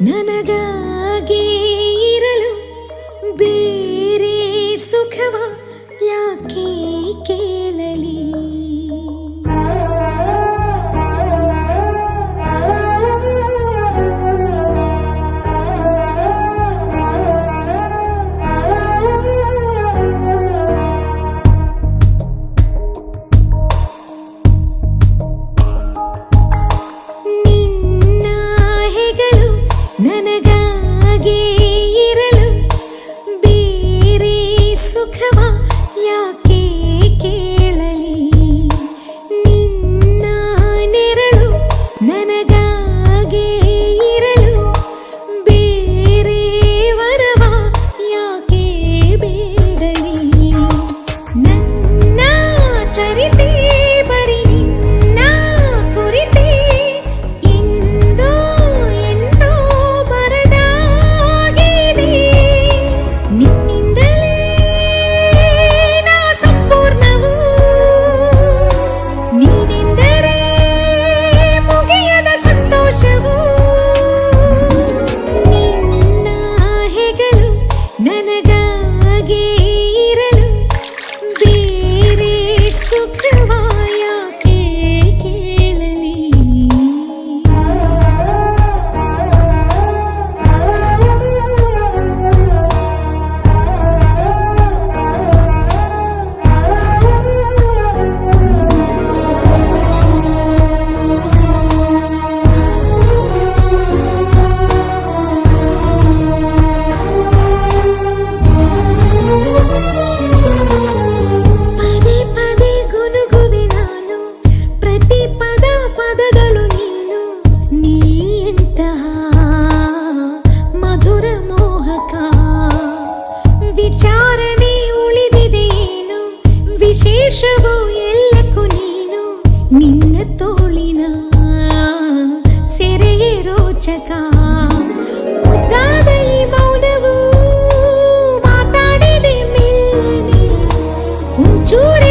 ನನಗಾಗಿ ಇರಲು ಬೇರೆ ಸುಖವ ಯಾಕೆ ಕೇಳಲಿ? beni giuri